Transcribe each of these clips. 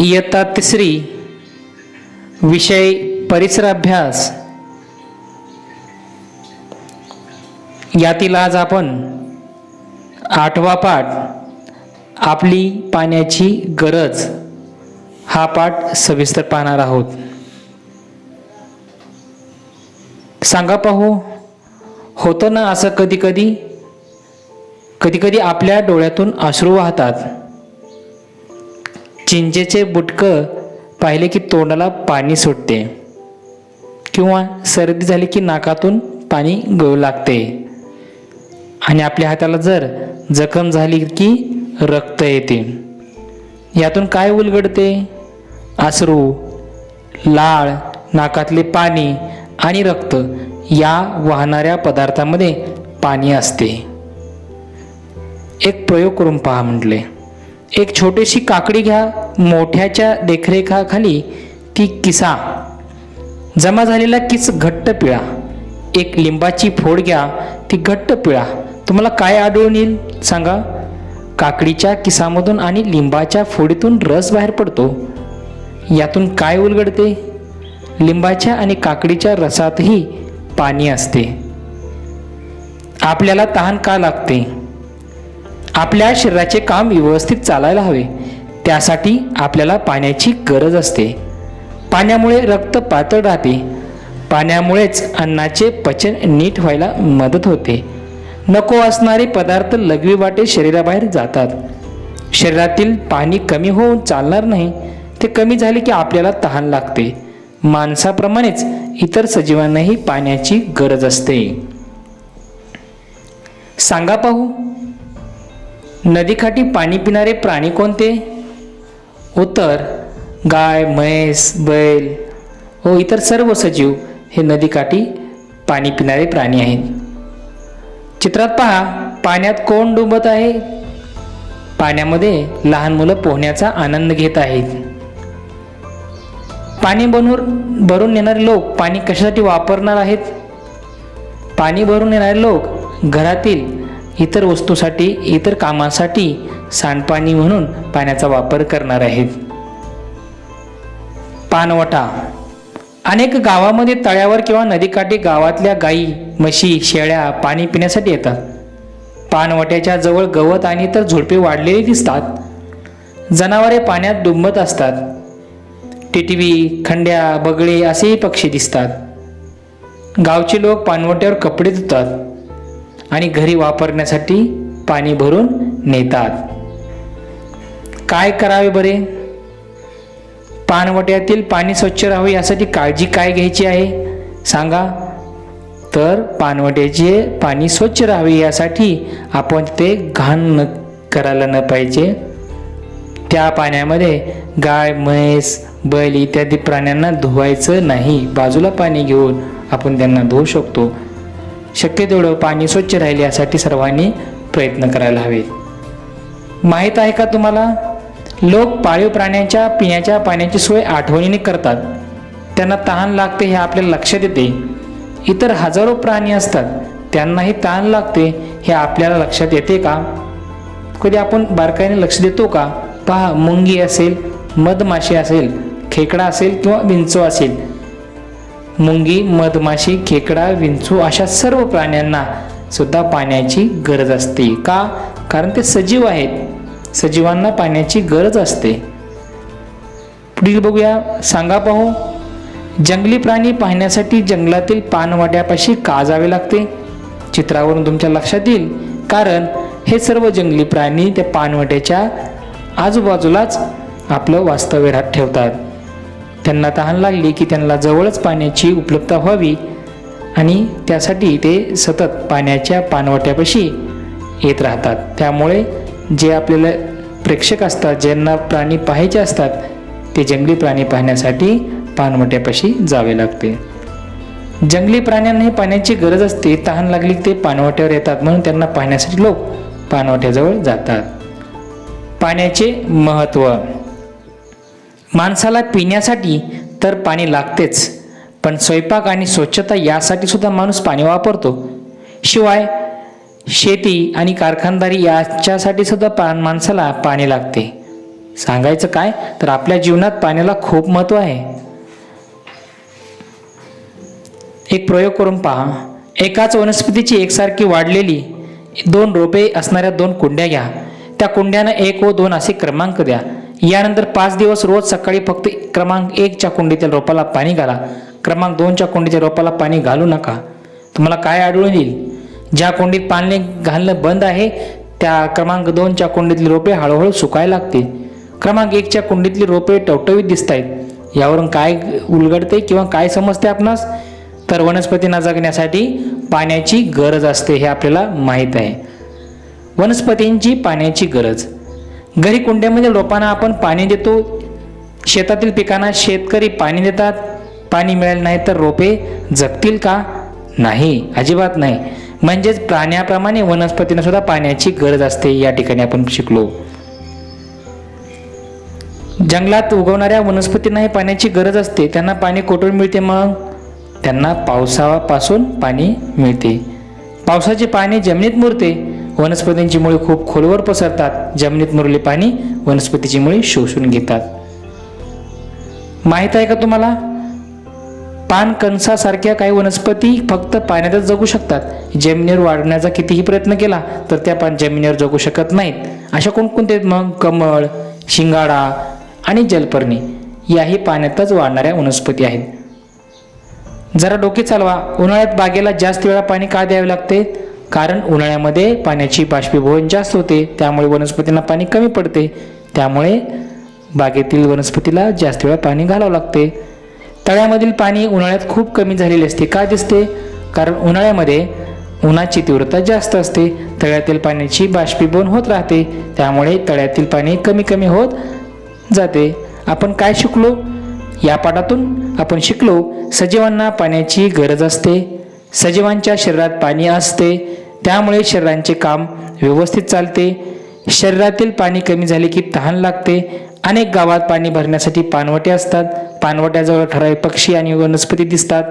इयत्ता तिसरी विषय परिसराभ्यास. यातील आज आपण आठवा पाठ आपली पाण्याची गरज हा पाठ सविस्तर पाहणार आहोत. सांगा पाहू होतं ना असं कधी कधी कधी कधी आपल्या डोळ्यातून अश्रू वाहतात. चिंचेचे बुटकं पाहिले की तोंडाला पाणी सुटते. किंवा सर्दी झाली की नाकातून पाणी गळू लागते. आणि आपल्या हाताला जर जखम झाली की रक्त येते. यातून काय उलगडते? आसरू लाळ नाकातले पाणी आणि रक्त या वाहणाऱ्या पदार्थामध्ये पाणी असते. एक प्रयोग करून पहा म्हटले. एक छोटीशी काकडी घ्या. मोठ्याच्या देखरेखाखाली ती किसा. जमा झालेला किस घट्ट पिळा. एक लिंबाची फोड घ्या ती घट्ट पिळा. तुम्हाला काय आढळून येईल? सांगा. काकडीच्या किसामधून आणि लिंबाच्या फोडीतून रस बाहेर पडतो. यातून काय उलगडते? लिंबाच्या आणि काकडीच्या रसातही पाणी असते. आपल्याला तहान का लागते? आपल्या शरीराचे काम व्यवस्थित चालायला हवे. त्यासाठी आपल्याला पाण्याची गरज असते. पाण्यामुळे रक्त पातळ राहते. पाण्यामुळेच अन्नाचे पचन नीट व्हायला मदत होते. नको असणारे पदार्थ लघवी वाटे शरीराबाहेर जातात. शरीरातील पाणी कमी होऊन चालणार नाही. ते कमी झाले की आपल्याला तहान लागते. माणसाप्रमाणेच इतर सजीवांनाही पाण्याची गरज असते. सांगा पाहू. नदीकाठी पाणी पिणारे प्राणी कोणते? उत्तर गाय म्हैस बैल व इतर सर्व सजीव हे नदीकाठी पाणी पिणारे प्राणी आहेत. चित्रात पहा पाण्यात कोण डुंबत आहे? पाण्यामध्ये लहान मुलं पोहण्याचा आनंद घेत आहेत. पाणी बनवून भरून नेणारे लोक पाणी कशासाठी वापरणार आहेत? पाणी भरून येणारे लोक घरातील इतर वस्तूसाठी इतर कामासाठी सांडपाणी म्हणून पाण्याचा वापर करणार आहेत. पानवटा. अनेक गावामध्ये तळ्यावर किंवा नदीकाठी गावातल्या गायी म्हशी शेळ्या पाणी पिण्यासाठी येतात. पानवट्याच्या जवळ गवत आणि इतर झुडपे वाढलेली दिसतात. जनावरे पाण्यात डुंबत असतात. टिटवी खंड्या बगळे असेही पक्षी दिसतात. गावचे लोक पानवट्यावर कपडे धुतात. आणि घरी वापरण्यासाठी पाणी भरून नेतात. काय करावे बरे? पानवट्यातील पाणी स्वच्छ राहावे यासाठी काळजी काय घ्यायची आहे? सांगा. तर पानवट्याचे पाणी स्वच्छ राहावे यासाठी आपण ते घाण न करायला न पाहिजे. त्या पाण्यामध्ये गाय म्हैस बैल इत्यादी प्राण्यांना धुवायचं नाही. बाजूला पाणी घेऊन आपण त्यांना धुवू शकतो. शक्य तेवढं पाणी स्वच्छ राहील यासाठी सर्वांनी प्रयत्न करायला हवे. माहीत आहे का तुम्हाला? लोक पाळीव प्राण्यांच्या पिण्याच्या पाण्याची सोय आठवणीने करतात. त्यांना तहान लागते हे आपल्याला लक्षात येते. इतर हजारो प्राणी असतात. त्यांनाही तहान लागते हे आपल्याला लक्षात येते का? कधी आपण बारकाईने लक्ष देतो का? पहा मुंगी असेल मधमाशी असेल खेकडा असेल किंवा विंचो असेल. मुंगी मधमाशी खेकडा विंचू अशा सर्व प्राण्यांना सुद्धा पाण्याची गरज असते. का? कारण ते सजीव आहेत. सजीवांना पाण्याची गरज असते. पुढील बघूया. सांगा पाहू. जंगली प्राणी पाहण्यासाठी जंगलातील पानवाड्यापाशी का जावे लागते? चित्रावरून तुमच्या लक्षात येईल. कारण हे सर्व जंगली प्राणी त्या पानवट्याच्या आजूबाजूलाच आपलं वास्तव्य ठेवतात. त्यांना तहान लागली की त्यांना जवळच पाण्याची उपलब्धता व्हावी आणि त्यासाठी ते सतत पाण्याच्या पानवट्यापाशी येत राहतात. त्यामुळे जे आपल्याला प्रेक्षक असतात ज्यांना प्राणी पाहायचे असतात ते जंगली प्राणी पाहण्यासाठी पानवट्यापाशी जावे लागते. जंगली प्राण्यांनाही पाण्याची गरज असते. तहान लागली की ते पानवट्यावर येतात. म्हणून त्यांना पाहण्यासाठी लोक पानवट्याजवळ जातात. पाण्याचे महत्त्व माणसाला पिण्यासाठी तर पाणी लागतेच पण स्वयंपाक आणि स्वच्छता यासाठी सुद्धा माणूस पाणी वापरतो. शिवाय शेती आणि कारखानदारी याच्यासाठी सुद्धा पा माणसाला पाणी लागते. सांगायचं काय? तर आपल्या जीवनात पाण्याला खूप महत्त्व आहे. एक प्रयोग करून पहा. एकाच वनस्पतीची एकसारखी वाढलेली दोन रोपे असणाऱ्या दोन कुंड्या घ्या. त्या कुंड्यानं एक व दोन असे क्रमांक द्या. यानंतर पाच दिवस रोज सकाळी फक्त क्रमांक एकच्या कुंडीतील रोपाला पाणी घाला. क्रमांक दोनच्या कुंडीच्या रोपाला पाणी घालू नका. तुम्हाला काय आढळून येईल? ज्या कुंडीत पाणी घालणं बंद आहे त्या क्रमांक दोनच्या कुंडीतली रोपे हळूहळू सुकायला लागतील. क्रमांक एकच्या कुंडीतली रोपे टवटवीत दिसत आहेत यावरून काय उलगडते किंवा काय समजते आपणास? तर वनस्पतींना जगण्यासाठी पाण्याची गरज असते हे आपल्याला माहीत आहे. वनस्पतींची पाण्याची गरज. घरी कुंड्यामध्ये रोपांना आपण पाणी देतो. शेतातील पिकांना शेतकरी पाणी देतात. पाणी मिळालं नाही तर रोपे जगतील का? नाही अजिबात नाही. म्हणजेच प्राण्याप्रमाणे वनस्पतींना सुद्धा पाण्याची गरज असते. या ठिकाणी आपण शिकलो. जंगलात उगवणाऱ्या वनस्पतींनाही पाण्याची गरज असते. त्यांना पाणी कुठून मिळते मग? त्यांना पावसापासून पाणी मिळते. पावसाचे पाणी जमिनीत मुरते. वनस्पतींची मुळे खूप खोलवर पसरतात जमिनीत मुरले पाणी वनस्पतीची मुळे शोषून घेतात. माहीत आहे का तुम्हाला? पानकणसासारख्या काही वनस्पती फक्त पाण्यातच जगू शकतात. जमिनीवर वाढण्याचा कितीही प्रयत्न केला तर त्या पान जमिनीवर जगू शकत नाहीत. अशा कोणकोणते आहेत मग? कमळ शिंगाडा आणि जलपर्णी याही पाण्यातच वाढणाऱ्या वनस्पती आहेत. जरा डोके चालवा. उन्हाळ्यात बागेला जास्त वेळा पाणी का द्यावे लागते? कारण उन्हाळ्यामध्ये पाण्याची बाष्पीभवन जास्त होते त्यामुळे वनस्पतींना पाणी कमी पडते. त्यामुळे बागेतील वनस्पतीला जास्त वेळा पाणी घालावं लागते. तळ्यामधील पाणी उन्हाळ्यात खूप कमी झालेले असते. का दिसते? कारण उन्हाळ्यामध्ये उन्हाची तीव्रता जास्त असते. तळ्यातील पाण्याची बाष्पीभवन होत राहते. त्यामुळे तळ्यातील पाणी कमी कमी होत जाते. आपण काय शिकलो? या पाठातून आपण शिकलो सजीवांना पाण्याची गरज असते. सजीवांच्या शरीरात पाणी असते त्यामुळे शरीरांचे काम व्यवस्थित चालते. शरीरातील पाणी कमी झाले की तहान लागते. अनेक गावात पाणी भरण्यासाठी पानवटे असतात. पानवट्याजवळ ठराविक पक्षी आणि वनस्पती दिसतात.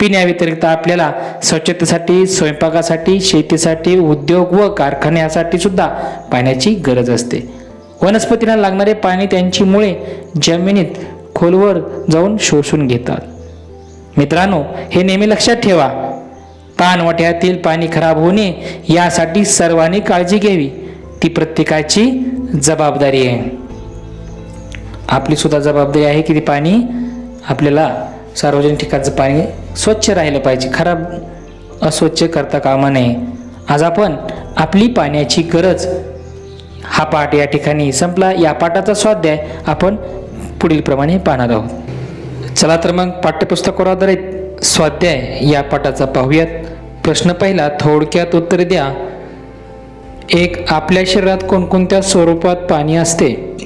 पिण्याव्यतिरिक्त आपल्याला स्वच्छतेसाठी स्वयंपाकासाठी शेतीसाठी उद्योग व कारखान्यासाठी सुद्धा पाण्याची गरज असते. वनस्पतींना लागणारे पाणी त्यांची मुळे जमिनीत खोलवर जाऊन शोषून घेतात. मित्रांनो हे नेहमी लक्षात ठेवा. पानवट्यातील पाणी खराब होणे यासाठी सर्वांनी काळजी घ्यावी. ती प्रत्येकाची जबाबदारी आहे. आपली सुद्धा जबाबदारी आहे की ते पाणी आपल्याला सार्वजनिक ठिकाणचं पाणी स्वच्छ राहिलं पाहिजे. खराब अस्वच्छ करता कामा नये. आज आपण आपली पाण्याची गरज हा पाठ या ठिकाणी संपला. या पाठाचा स्वाध्याय आपण पुढील प्रमाणे पाहणार आहोत. चला तर मग पाठ्यपुस्तकावर आधारित स्वाध्याय या पाठाचा पाहूयात. प्रश्न पहिला थोडक्यात उत्तर द्या. एक आपल्या शरीरात कोणकोणत्या स्वरूपात पाणी असते?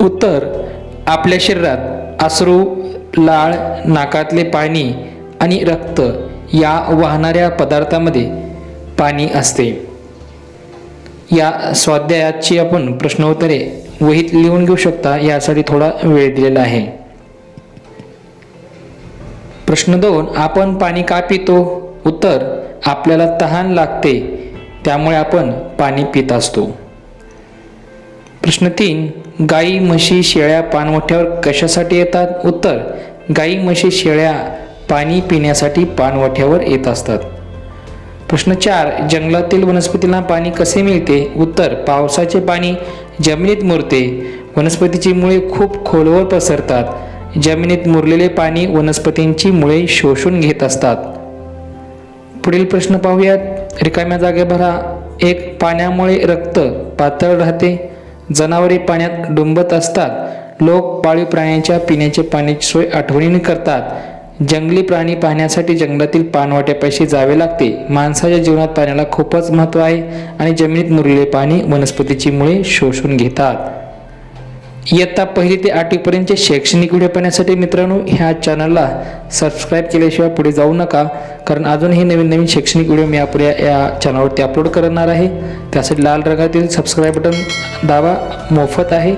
उत्तर आपल्या शरीरात अश्रू लाळ नाकातले पाणी आणि रक्त या वाहणाऱ्या पदार्थामध्ये पाणी असते. या स्वाध्यायाची आपण प्रश्नोत्तरे वहीत लिहून घेऊ शकता यासाठी थोडा वेळ दिलेला आहे. प्रश्न दोन आपण पाणी का पितो? उत्तर आपल्याला तहान लागते. त्यामुळे आपण पाणी पित असतो. प्रश्न तीन गाई म्हशी शेळ्या पाणवठ्यावर कशासाठी येतात? उत्तर गाई म्हशी शेळ्या पाणी पिण्यासाठी पाणवठ्यावर येत असतात. प्रश्न चार जंगलातील वनस्पतींना पाणी कसे मिळते? उत्तर पावसाचे पाणी जमिनीत मुरते. वनस्पतीची मुळे खूप खोलवर पसरतात. जमिनीत मुरलेले पाणी वनस्पतींची मुळे शोषून घेत असतात. पुढील प्रश्न पाहूयात. रिकाम्या जागे भरा. एक पाण्यामुळे रक्त पातळ राहते. जनावरे पाण्यात डुंबत असतात. लोक पाळीव प्राण्यांच्या पिण्याचे पाण्याची सोय आठवणीने करतात. जंगली प्राणी पाहण्यासाठी जंगलातील पाणवाट्यापाशी जावे लागते. माणसाच्या जीवनात पाण्याला खूपच महत्त्व आहे आणि जमिनीत मुरलेले पाणी वनस्पतीची मुळे शोषून घेतात. इयत्ता पहिली ते आठवीपर्यंतचे शैक्षणिक व्हिडिओ पाहण्यासाठी मित्रांनो ह्या चॅनलला सबस्क्राईब केल्याशिवाय पुढे जाऊ नका कारण अजूनही नवीन नवीन शैक्षणिक व्हिडिओ मी आपल्या या चॅनलवरती अपलोड करणार आहे. त्यासाठी लाल रंगातील सबस्क्राईब बटन दाबा मोफत आहे.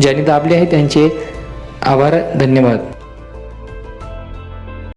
ज्यांनी दाबले आहे त्यांचे आभार धन्यवाद.